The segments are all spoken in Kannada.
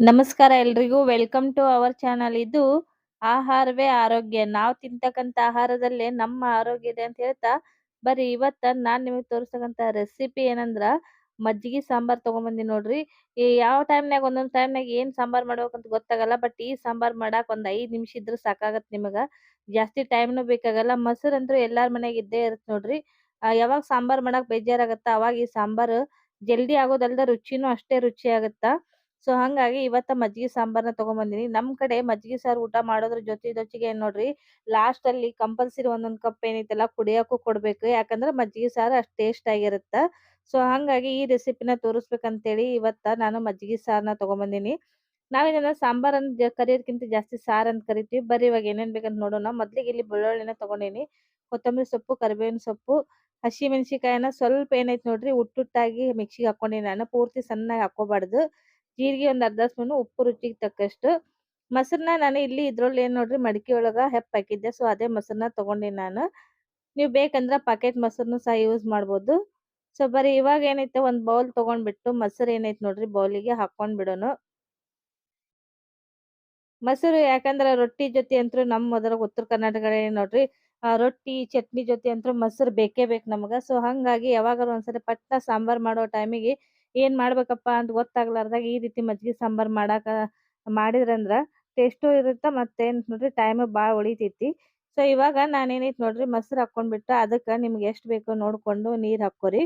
ನಮಸ್ಕಾರ ಎಲ್ರಿಗೂ. Welcome to our channel. ಇದು ಆಹಾರವೇ ಆರೋಗ್ಯ. ನಾವು ತಿಂತಕ್ಕಂತ ಆಹಾರದಲ್ಲೇ ನಮ್ಮ ಆರೋಗ್ಯ ಇದೆ ಅಂತ ಹೇಳ್ತಾ, ಬರೀ ಇವತ್ತ ನಾನ್ ನಿಮಗೆ ತೋರಿಸ್ತಕ್ಕಂಥ ರೆಸಿಪಿ ಏನಂದ್ರ, ಮಜ್ಜಿಗೆ ಸಾಂಬಾರ್ ತಗೊಂಬಂದಿ ನೋಡ್ರಿ. ಈ ಯಾವ ಟೈಮ್ನಾಗ ಒಂದೊಂದ್ ಟೈಮ್ನಾಗ ಏನ್ ಸಾಂಬಾರ್ ಮಾಡ್ಬೇಕಂತ ಗೊತ್ತಾಗಲ್ಲ ಬಟ್ ಈ ಸಾಂಬಾರ್ ಮಾಡಾಕ್ ಒಂದ್ ಐದ್ ನಿಮಿಷ ಇದ್ರ ಸಾಕಾಗತ್ ನಿಮಗ. ಜಾಸ್ತಿ ಟೈಮ್ನು ಬೇಕಾಗಲ್ಲ. ಮೊಸರು ಅಂತೂ ಎಲ್ಲಾರ ಮನೆಗೆ ಇದ್ದೇ ಇರತ್ ನೋಡ್ರಿ. ಯಾವಾಗ ಸಾಂಬಾರ್ ಮಾಡಕ್ ಬೇಜಾರಾಗತ್ತ, ಅವಾಗ ಈ ಸಾಂಬಾರ್ ಜಲ್ದಿ ಆಗೋದಲ್ದ ರುಚಿನೂ ಅಷ್ಟೇ ರುಚಿ ಆಗತ್ತ ಸೊ, ಹಂಗಾಗಿ ಇವತ್ತ ಮಜ್ಜಿಗೆ ಸಾಂಬಾರ್ನ ತಗೊಂಬಂದಿನಿ. ನಮ್ ಕಡೆ ಮಜ್ಜಿಗೆ ಸಾರು ಊಟ ಮಾಡೋದ್ರ ಜೊತೆ ಜೊತೆಗೆ ಏನ್ ನೋಡ್ರಿ ಲಾಸ್ಟ್ ಅಲ್ಲಿ ಕಂಪಲ್ಸರಿ ಒಂದೊಂದ್ ಕಪ್ ಏನೈತಲ್ಲ ಕುಡಿಯಕ್ಕೂ ಕೊಡ್ಬೇಕು. ಯಾಕಂದ್ರ ಮಜ್ಜಿಗೆ ಸಾರು ಅಷ್ಟ್ ಟೇಸ್ಟ್ ಆಗಿರುತ್ತ. ಸೊ, ಹಂಗಾಗಿ ಈ ರೆಸಿಪಿನ ತೋರಿಸ್ಬೇಕಂತೇಳಿ ಇವತ್ತ ನಾನು ಮಜ್ಜಿಗೆ ಸಾರ್ನ ತಗೊಂಬಂದಿನಿ. ನಾವೇನ ಸಾಂಬಾರ್ ಅಂತ ಕರಿಯೋದಕ್ಕಿಂತ ಜಾಸ್ತಿ ಸಾರ್ ಅಂತ ಕರಿತೀವಿ. ಬರೀ ಇವಾಗ ಏನೇನ್ ಬೇಕಂತ ನೋಡೋಣ. ಮೊದ್ಲಿಗೆ ಇಲ್ಲಿ ಬೆಳ್ಳುಳ್ಳಿನ ತಗೊಂಡಿನಿ. ಕೊತ್ತಂಬರಿ ಸೊಪ್ಪು, ಕರಿಬೇವಿನ ಸೊಪ್ಪು ಹಸಿ ಮೆಣಸಿಕಾಯಿನ ಸ್ವಲ್ಪ ಏನೈತ್ ನೋಡ್ರಿ, ಉಟ್ಟುಟ್ಟಾಗಿ ಮಿಕ್ಸಿಗೆ ಹಾಕೊಂಡಿನಿ ನಾನು. ಪೂರ್ತಿ ಸಣ್ಣಗೆ ಹಾಕೋಬಾರ್ದು ಜೀರಿಗೆ ಒಂದ್ ಅರ್ಧ ಸ್ಪೂನ್, ಉಪ್ಪು ರುಚಿಗೆ ತಕ್ಕಷ್ಟು. ಮೊಸರನ್ನ ನಾನು ಇಲ್ಲಿ ಇದ್ರಲ್ಲಿ ಏನ್ ನೋಡ್ರಿ, ಮಡಿಕೆ ಒಳಗ ಹೆಪ್ಪ ಹಾಕಿದ್ದೆ ಸೊ ಅದೇ ಮೊಸರನ್ನ ತಗೊಂಡಿನಿ ನಾನು. ನೀವು ಬೇಕಂದ್ರ ಪಾಕೆಟ್ ಮೊಸರನ್ನು ಸಹ ಯೂಸ್ ಮಾಡ್ಬೋದು. ಸೊ ಬರೀ ಇವಾಗ ಏನೈತೆ, ಒಂದ್ ಬೌಲ್ ತಗೊಂಡ್ಬಿಟ್ಟು ಮೊಸರು ಏನೈತೆ ನೋಡ್ರಿ ಬೌಲಿಗೆ ಹಾಕೊಂಡ್ ಬಿಡೋನು. ಮೊಸರು ಯಾಕಂದ್ರ ರೊಟ್ಟಿ ಜೊತೆ ಅಂತೂ ನಮ್ ಮೊದಲ ಉತ್ತರ ಕರ್ನಾಟಕ ನೋಡ್ರಿ ರೊಟ್ಟಿ, ಚಟ್ನಿ ಜೊತೆ ಅಂತೂ ಮೊಸರು ಬೇಕೇ ಬೇಕು ನಮಗ. ಸೊ ಹಂಗಾಗಿ ಯಾವಾಗಾರ ಒಂದ್ಸರಿ ಪಟ್ಟ ಸಾಂಬಾರ್ ಮಾಡೋ ಟೈಮಿಗೆ ಏನ್ ಮಾಡ್ಬೇಕಪ್ಪ ಅಂತ ಗೊತ್ತಾಗ್ಲಾರ್ದಾಗ ಈ ರೀತಿ ಮಜ್ಜಿಗೆ ಸಾಂಬಾರ್ ಮಾಡಾಕ, ಮಾಡಿದ್ರಂದ್ರ ಟೇಸ್ಟು ಇರುತ್ತ ಮತ್ತೇನ್ ನೋಡ್ರಿ ಟೈಮ್ ಬಾಳ ಉಳಿತೈತಿ. ಸೊ ಇವಾಗ ನಾನೇನೈತಿ ನೋಡ್ರಿ ಮೊಸರು ಹಾಕೊಂಡ್ಬಿಟ್ಟು ಅದಕ್ಕ ನಿಮ್ಗೆ ಎಷ್ಟು ಬೇಕೋ ನೋಡ್ಕೊಂಡು ನೀರ್ ಹಾಕೋರಿ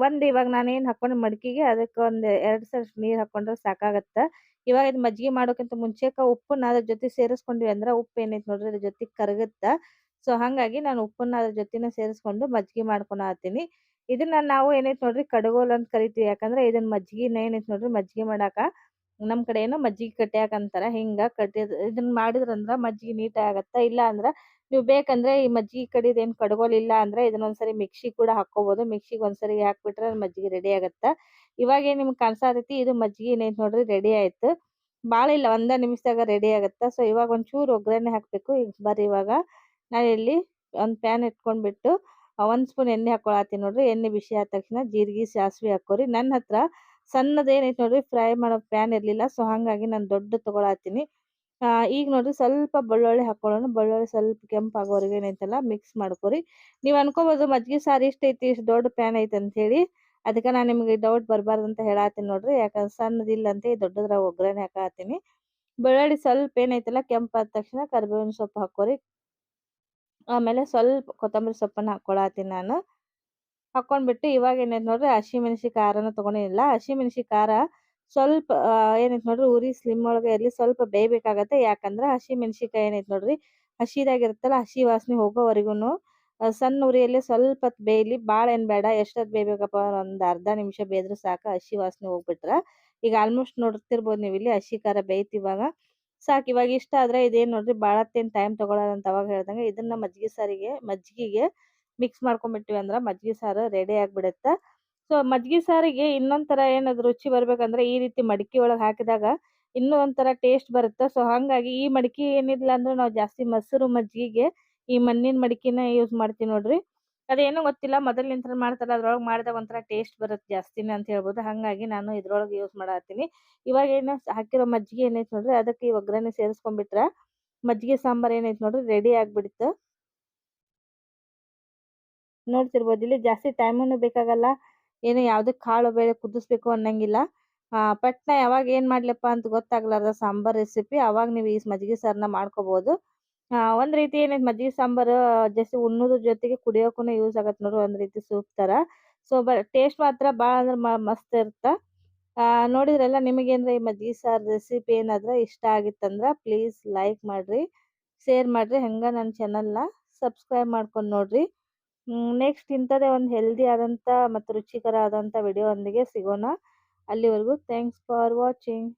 ಒಂದ್ ಇವಾಗ ನಾನೇನು ಹಾಕೊಂಡ್ ಮಡಕಿಗೆ ಅದಕ್ಕ ಒಂದ್ ಎರಡ್ ಸಲ ನೀರ್ ಹಾಕೊಂಡ್ರೆ ಸಾಕಾಗತ್ತ. ಇವಾಗ ಇದ್ ಮಜ್ಜಿಗೆ ಮಾಡೋಕ್ಕಿಂತ ಮುಂಚೆಕ ಉಪ್ಪನ್ನ ಅದ್ರ ಜೊತೆ ಸೇರಿಸ್ಕೊಂಡ್ವಿ ಅಂದ್ರ ಉಪ್ಪು ಏನೈತಿ ನೋಡ್ರಿ ಅದ್ರ ಜೊತೆ ಕರಗತ್ತ. ಸೊ ಹಂಗಾಗಿ ನಾನು ಉಪ್ಪನ್ನ ಅದ್ರ ಜೊತೆನ ಸೇರಿಸ್ಕೊಂಡು ಮಜ್ಜಿಗೆ ಮಾಡ್ಕೊಳತೀನಿ ಇದನ್ನ ನಾವು ಏನೈತ್ ನೋಡ್ರಿ ಕಡಗೋಲ್ ಅಂತ ಕರಿತೀವಿ. ಯಾಕಂದ್ರೆ ಇದನ್ನ ಮಜ್ಜಿಗೆನ ಏನೈತ್ ನೋಡ್ರಿ ಮಜ್ಜಿಗೆ ಮಾಡಾಕ ನಮ್ ಕಡೆ ಏನೋ ಮಜ್ಜಿಗೆ ಕಟ್ಯಾಕ ಅಂತಾರ. ಹಿಂಗ ಕಟ್ಟಿದ್ ಇದನ್ನ ಮಾಡಿದ್ರಂದ್ರ ಮಜ್ಜಿಗೆ ನೀಟ್ ಆಗತ್ತ ಇಲ್ಲ ಅಂದ್ರ ನೀವು ಬೇಕಂದ್ರೆ ಈ ಮಜ್ಜಿಗೆ ಕಡಿದ ಏನ್ ಕಡಗೋಲ್ ಇಲ್ಲ ಅಂದ್ರೆ ಇದನ್ನ ಒಂದ್ಸರಿ ಮಿಕ್ಸಿ ಕೂಡ ಹಾಕೋಬಹುದು ಮಿಕ್ಸಿಗೆ ಒಂದ್ಸರಿ ಹಾಕ್ಬಿಟ್ರೆ ಮಜ್ಜಿಗೆ ರೆಡಿ ಆಗತ್ತ. ಇವಾಗ ಏನ್ ನಿಮ್ಗೆ ಕಾಣ್ಸಾತೈತಿ ಇದು ಮಜ್ಜಿಗೆ ಏನೈತ್ ನೋಡ್ರಿ ರೆಡಿ ಆಯ್ತು. ಬಾಳ ಇಲ್ಲ, ಒಂದ ನಿಮಿಷದಾಗ ರೆಡಿ ಆಗತ್ತ. ಸೊ, ಇವಾಗ ಒಂಚೂರು ಒಗ್ಗರಣೆ ಹಾಕ್ಬೇಕು. ಈಗ ಬರ್ರಿ ಇವಾಗ ನಾನು ಇಲ್ಲಿ ಒಂದ್ ಪ್ಯಾನ್ ಇಟ್ಕೊಂಡ್ಬಿಟ್ಟು ಒಂದ್ ಸ್ಪೂನ್ ಎಣ್ಣೆ ಹಾಕೊಳತ್ತೀನಿ ನೋಡ್ರಿ. ಎಣ್ಣೆ ಬಿಸಿ ಆದ ತಕ್ಷಣ ಜೀರಿಗೆ ಸಾಸಿವೆ ಹಾಕೋರಿ. ನನ್ನ ಹತ್ರ ಸಣ್ಣದ ಏನೈತ್ ನೋಡ್ರಿ ಫ್ರೈ ಮಾಡೋ ಪ್ಯಾನ್ ಇರಲಿಲ್ಲ. ಸೊ ಹಂಗಾಗಿ ನಾನು ದೊಡ್ಡ ಆ, ಈಗ ನೋಡ್ರಿ ಸ್ವಲ್ಪ ಬೆಳ್ಳುಳ್ಳಿ ಹಾಕೊಳ್ಳೋಣ. ಬೆಳ್ಳುಳ್ಳಿ ಸ್ವಲ್ಪ ಕೆಂಪಾಗೋವರೆಗೆ ಏನೈತಲ್ಲ ಮಿಕ್ಸ್ ಮಾಡ್ಕೊರಿ. ನೀವ್ ಅನ್ಕೋಬೋದು ಮಜ್ಜಿಗೆ ಸಾರು ಇಷ್ಟ ಐತಿ ಇಷ್ಟು ದೊಡ್ಡ ಪ್ಯಾನ್ ಐತೆ ಅಂತ ಹೇಳಿ. ಅದಕ್ಕೆ ನಾನು ನಿಮಗೆ ಡೌಟ್ ಬರಬಾರ್ದು ಅಂತ ಹೇಳತ್ತೀನಿ ನೋಡ್ರಿ. ಯಾಕಂದ್ರೆ ಸಣ್ಣದಿಲ್ಲ ಅಂತ ದೊಡ್ಡದ್ರಾಗ ಒಗ್ಗರಣೆ ಹಾಕತ್ತೀನಿ. ಬೆಳ್ಳುಳ್ಳಿ ಸ್ವಲ್ಪ ಏನೈತಲ್ಲ ಕೆಂಪಾದ ತಕ್ಷಣ ಕರಿಬೇವಿನ ಸೊಪ್ಪು ಹಾಕೋರಿ. ಆಮೇಲೆ ಸ್ವಲ್ಪ ಕೊತ್ತಂಬರಿ ಸೊಪ್ಪನ್ನ ಹಾಕೊಳತ್ತೀನಿ ನಾನು. ಹಾಕೊಂಡ್ಬಿಟ್ಟು ಇವಾಗ ಏನೈತೆ ನೋಡ್ರಿ ಹಸಿ ಮೆಣಸಿ ಖಾರನ ತಗೊಂಡಿಲ್ಲ ಹಸಿ ಮೆಣಸಿ ಖಾರ ಸ್ವಲ್ಪ ಏನೈತೆ ನೋಡ್ರಿ ಉರಿ ಸ್ಲಿಮ್ ಒಳಗೆ ಇರಲಿ ಸ್ವಲ್ಪ ಬೇಯಬೇಕಾಗತ್ತೆ. ಯಾಕಂದ್ರೆ ಹಸಿ ಮೆಣಸಿಕಾಯಿ ಏನೈತೆ ನೋಡ್ರಿ ಹಸಿದಾಗಿರುತ್ತಲ್ಲ, ಹಸಿ ವಾಸನೆ ಹೋಗೋವರೆಗೂನು ಸಣ್ಣ ಉರಿಯಲ್ಲಿ ಸ್ವಲ್ಪ ಬೇಯಲಿ ಭಾಳ ಏನು ಬೇಡ, ಎಷ್ಟೊತ್ತು ಬೇಯಬೇಕಪ್ಪ ಒಂದು ಅರ್ಧ ನಿಮಿಷ ಬೇಯ್ದ್ರೆ ಸಾಕು, ಹಸಿ ವಾಸನೆ ಹೋಗ್ಬಿಟ್ರ. ಈಗ ಆಲ್ಮೋಸ್ಟ್ ನೋಡ್ತಿರ್ಬೋದು ನೀವು ಇಲ್ಲಿ ಹಸಿ ಖಾರ ಬೇಯ್ತು ಇವಾಗ ಸಾಕು, ಇವಾಗ ಇಷ್ಟ ಆದ್ರೆ ಇದೇನ್ ನೋಡ್ರಿ ಭಾಳತ್ತೇನ್ ಟೈಮ್ ತಗೊಳಲ್ಲ ಅಂತ ಅವಾಗ ಹೇಳ್ದಂಗೆ ಇದನ್ನ ಮಜ್ಜಿಗೆ ಸಾರಿಗೆ, ಮಜ್ಜಿಗೆಗೆ ಮಿಕ್ಸ್ ಮಾಡ್ಕೊಂಡ್ಬಿಟ್ಟಿವಿ ಅಂದ್ರ ಮಜ್ಜಿಗೆ ಸಾರು ರೆಡಿ ಆಗ್ಬಿಡುತ್ತ. ಸೊ ಮಜ್ಜಿಗೆ ಸಾರಿಗೆ ಇನ್ನೊಂದ್ ತರ ಏನದ್ ರುಚಿ ಬರ್ಬೇಕಂದ್ರೆ ಈ ರೀತಿ ಮಡಿಕೆ ಒಳಗ್ ಹಾಕಿದಾಗ ಇನ್ನೂ ಒಂಥರ ಟೇಸ್ಟ್ ಬರುತ್ತೆ. ಸೊ ಹಂಗಾಗಿ ಈ ಮಡಿಕೆ ಏನಿಲ್ಲ ಅಂದ್ರೆ ನಾವು ಜಾಸ್ತಿ ಮೊಸರು ಮಜ್ಜಿಗೆಗೆ ಈ ಮಣ್ಣಿನ ಮಡಕಿನ ಯೂಸ್ ಮಾಡ್ತೀವಿ ನೋಡ್ರಿ. ಅದೇನೋ ಗೊತ್ತಿಲ್ಲ ಮೊದಲಿನಿಂದ ಮಾಡ್ತಾರ, ಅದ್ರೊಳಗೆ ಮಾಡಿದಾಗ ಒಂಥರ ಟೇಸ್ಟ್ ಬರುತ್ತೆ ಜಾಸ್ತಿನೇ ಅಂತ ಹೇಳ್ಬೋದು. ಹಂಗಾಗಿ ನಾನು ಇದ್ರೊಳಗೆ ಯೂಸ್ ಮಾಡತ್ತೀನಿ. ಇವಾಗ ಏನು ಹಾಕಿರೋ ಮಜ್ಜಿಗೆ ಏನೈತೆ ನೋಡ್ರಿ, ಅದಕ್ಕೆ ಈ ಒಗ್ಗರಣೆ ಸೇರಿಸ್ಕೊಂಡ್ಬಿಟ್ರೆ ಮಜ್ಜಿಗೆ ಸಾಂಬಾರ್ ಏನೈತೆ ನೋಡ್ರಿ ರೆಡಿ ಆಗ್ಬಿಡುತ್ತೆ ನೋಡ್ತಿರ್ಬೋದು, ಇಲ್ಲಿ ಜಾಸ್ತಿ ಟೈಮನ್ನು ಬೇಕಾಗಲ್ಲ, ಏನು ಯಾವುದೇ ಕಾಳು ಬೇಳೆ ಕುದಿಸ್ಬೇಕು ಅನ್ನಂಗಿಲ್ಲ. ಪಟ್ನ ಯಾವಾಗ ಏನ್ ಮಾಡ್ಲಪ್ಪ ಅಂತ ಗೊತ್ತಾಗ್ಲಾರ್ದ ಸಾಂಬಾರ್ ರೆಸಿಪಿ ಅವಾಗ ನೀವು ಈ ಮಜ್ಜಿಗೆ ಸಾರನ್ನ ಮಾಡ್ಕೋಬಹುದು ಒಂದ್ ರೀತಿ ಏನೈತಿ ಮಜ್ಜಿಗೆ ಸಾಂಬಾರು, ಜಸ್ಟ್ ಉಣ್ಣೋದ್ರ ಜೊತೆಗೆ ಕುಡಿಯೋಕುನು ಯೂಸ್ ಆಗತ್ತೆ ನೋಡ್ರಿ ಒಂದ್ ರೀತಿ ಸೂಪ್ ತರ. ಸೊ ಟೇಸ್ಟ್ ಮಾತ್ರ ಬಾಳ ಅಂದ್ರೆ ಮಸ್ತ್ ಇರುತ್ತ ನೋಡಿದ್ರೆಲ್ಲ ನಿಮಗೆ ಅಂದ್ರೆ ಈ ಮಜ್ಜಿಗೆ ಸಾರ್ ರೆಸಿಪಿ ಏನಾದ್ರ ಇಷ್ಟ ಆಗಿತ್ತಂದ್ರ ಪ್ಲೀಸ್ ಲೈಕ್ ಮಾಡ್ರಿ ಶೇರ್ ಮಾಡ್ರಿ, ಹಂಗ ನನ್ನ ಚಾನಲ್ನ ಸಬ್ಸ್ಕ್ರೈಬ್ ಮಾಡ್ಕೊಂಡ್ ನೋಡ್ರಿ. ನೆಕ್ಸ್ಟ್ ಇಂಥದೇ ಒಂದು ಹೆಲ್ದಿ ಆದಂತ ಮತ್ತು ರುಚಿಕರ ಆದಂತ ವಿಡಿಯೋ ಒಂದಿಗೆ ಸಿಗೋಣ. ಅಲ್ಲಿವರೆಗೂ ಥ್ಯಾಂಕ್ಸ್ ಫಾರ್ ವಾಚಿಂಗ್